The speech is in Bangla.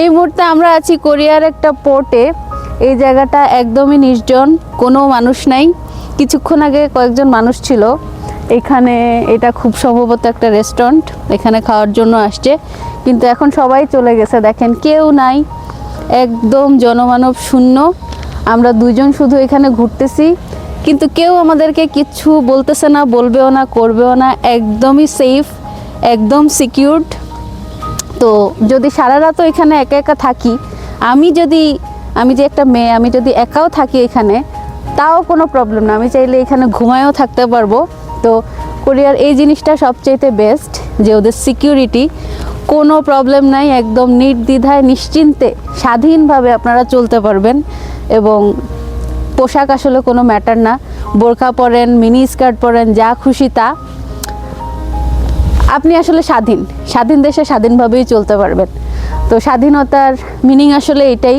এই মুহূর্তে আমরা আছি কোরিয়ার একটা পোর্টে। এই জায়গাটা একদমই নির্জন, কোনো মানুষ নাই। কিছুক্ষণ আগে কয়েকজন মানুষ ছিল। এখানে এটা খুব সম্ভবত একটা রেস্টুরেন্ট, এখানে খাওয়ার জন্য আসছে। কিন্তু এখন সবাই চলে গেছে, দেখেন কেউ নাই। একদম জনমানব শূন্য। আমরা দুজন শুধু এখানে ঘুরতেছি। কিন্তু কেউ আমাদেরকে কিচ্ছু বলতেছে না, বলবেও না, করবেও না। একদমই সেফ একদম সিকিউরড তো যদি সারা রাতও এখানে একা একা থাকি, আমি যদি, আমি যে একটা মেয়ে, আমি যদি একাও থাকি এখানে, তাও কোনো প্রবলেম না। আমি চাইলে এখানে ঘুমায়ও থাকতে পারব। তো কোরিয়ার এই জিনিসটা সবচাইতে বেস্ট যে ওদের সিকিউরিটি কোনো প্রবলেম নাই, একদম নির্দ্বিধায়, নিশ্চিন্তে, স্বাধীনভাবে আপনারা চলতে পারবেন। এবং পোশাক আসলে কোনো ম্যাটার না। বোরখা পরেন মিনি স্কার্ট পরেন, যা খুশি তা। আপনি আসলে স্বাধীন। স্বাধীন দেশে স্বাধীনভাবেই চলতে পারবেন। তো স্বাধীনতার মিনিং আসলে এটাই